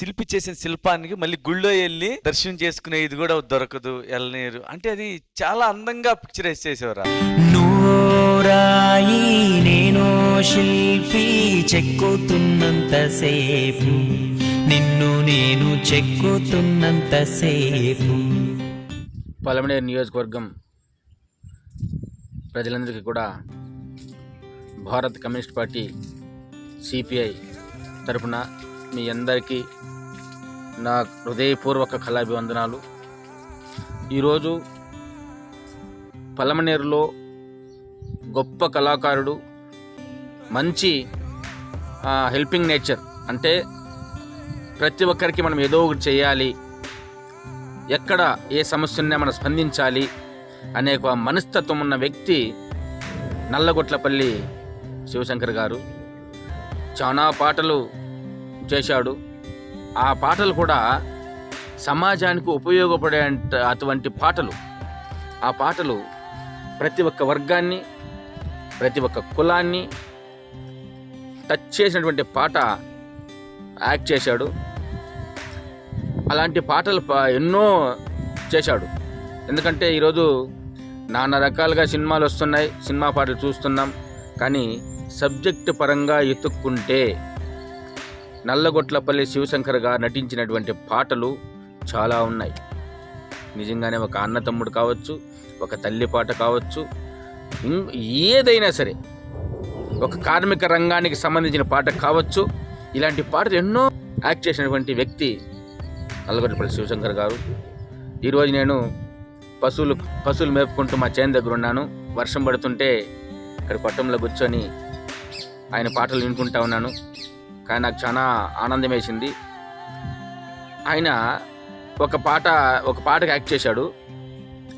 శిల్పి చేసిన శిల్పానికి మళ్ళీ గుళ్ళో వెళ్ళి దర్శనం చేసుకునే ఇది కూడా దొరకదు ఎలనీరు అంటే అది చాలా అందంగా పిక్చరైజ్ చేసేవారు నూరాయి నేను శిల్పి చెక్కుతున్నంతసేపు నిన్ను నేను చెక్కుతున్నంతసేపు పలమనేరు నియోజకవర్గం ప్రజలందరికీ కూడా భారత్ కమ్యూనిస్ట్ పార్టీ సిపిఐ తరఫున మీ అందరికీ నా హృదయపూర్వక కళాభివందనాలు. ఈరోజు పలమనేరులో గొప్ప కళాకారుడు మంచి హెల్పింగ్ నేచర్ అంటే ప్రతి ఒక్కరికి మనం ఏదో ఒకటి చేయాలి. ఎక్కడ ఏ సమస్యనే మనం స్పందించాలి. అనే ఒక మనస్తత్వం ఉన్న వ్యక్తి నల్లగొట్లపల్లి శివశంకర్ గారు. చాలా పాటలు చేశాడు. ఆ పాటలు కూడా సమాజానికి ఉపయోగపడే అటువంటి పాటలు. ఆ పాటలు ప్రతి ఒక్క వర్గాన్ని ప్రతి ఒక్క కులాన్ని టచ్ చేసినటువంటి పాట యాక్ట్ చేశాడు. అలాంటి పాటలు ఎన్నో చేశాడు. ఎందుకంటే ఈరోజు నానా రకాలుగా సినిమాలు వస్తున్నాయి సినిమా పాటలు చూస్తున్నాం. కానీ సబ్జెక్ట్ పరంగా ఎత్తుక్కుంటే నల్లగొట్లపల్లి శివశంకర్ గారు నటించినటువంటి పాటలు చాలా ఉన్నాయి. నిజంగానే ఒక అన్న తమ్ముడు కావచ్చు ఒక తల్లి పాట కావచ్చు ఏదైనా సరే ఒక కార్మిక రంగానికి సంబంధించిన పాట కావచ్చు ఇలాంటి పాటలు ఎన్నో యాక్ట్ చేసినటువంటి వ్యక్తి నల్లగొండపల్లి శివశంకర్ గారు. ఈరోజు నేను పశువులు పశువులు మేపుకుంటూ మా చేను దగ్గర ఉన్నాను. వర్షం పడుతుంటే ఇక్కడ పట్టంలో కూర్చొని ఆయన పాటలు వినుకుంటా ఉన్నాను. కానీ నాకు చాలా ఆనందం వేసింది ఆయన ఒక పాట ఒక పాటకు యాక్ట్ చేశాడు.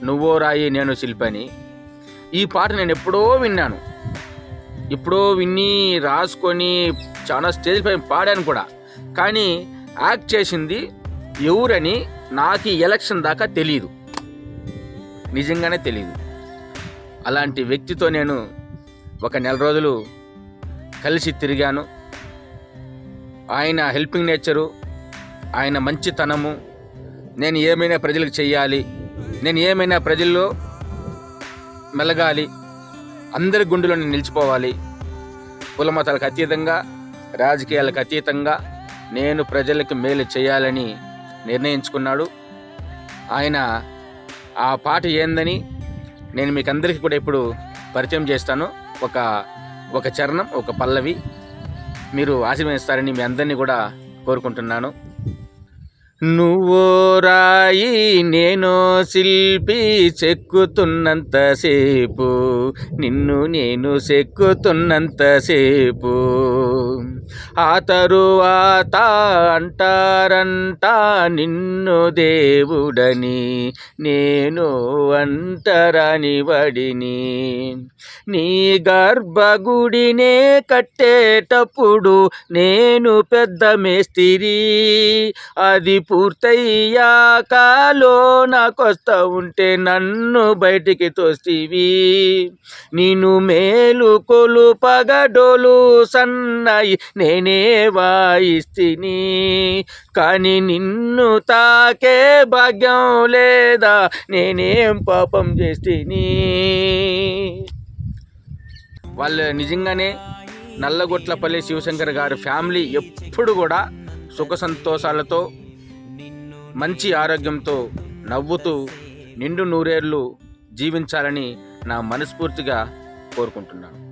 నువ్వో రాయి నేను శిల్పని. ఈ పాట నేను ఎప్పుడో విన్నాను. ఎప్పుడో విని రాసుకొని చాలా స్టేజ్ పైన పాడాను కూడా. కానీ యాక్ట్ చేసింది ఎవరని నాకు ఈ ఎలక్షన్ దాకా తెలియదు నిజంగానే తెలియదు అలాంటి వ్యక్తితో నేను ఒక నెల రోజులు కలిసి తిరిగాను. ఆయన హెల్పింగ్ నేచరు ఆయన మంచితనము. నేను ఏమైనా ప్రజలకు చెయ్యాలి నేను ఏమైనా ప్రజల్లో మెలగాలి అందరి గుండెలో నేను నిలిచిపోవాలి. కులమతాలకు అతీతంగా రాజకీయాలకు అతీతంగా నేను ప్రజలకు మేలు చేయాలని నిర్ణయించుకున్నాడు. ఆయన ఆ పాట ఏందని నేను మీకు అందరికీ కూడా ఇప్పుడు పరిచయం చేస్తాను. ఒక ఒక చరణం ఒక పల్లవి. మీరు ఆశీర్వదిస్తారని మీ అందరినీ కూడా కోరుకుంటున్నాను. నువ్వో రాయి నేను శిల్పి చెక్కుతున్నంతసేపు. నిన్ను నేను చెక్కుతున్నంతసేపు. ఆ తరువాత అంటారంట నిన్ను దేవుడని నేను అంటరాని వడిని. నీ గర్భగుడినే కట్టేటప్పుడు నేను పెద్ద మేస్తిరి అది పూర్తయ్యాక లోనకొస్తా ఉంటే నన్ను బయటికి తోస్తివి నేను మేలు కొలు పగడోలు సన్నాయి నేనే వాయిస్తిని. కానీ నిన్ను తాకే భాగ్యం లేదా? నేనేం పాపం చేస్తిని? వాళ్ళు నిజంగానే నల్లగొట్లపల్లి శివశంకర్ గారి ఫ్యామిలీ ఎప్పుడు కూడా సుఖ సంతోషాలతో మంచి ఆరోగ్యంతో నవ్వుతూ నిండు నూరేళ్ళు జీవించాలని నా మనస్ఫూర్తిగా కోరుకుంటున్నాను.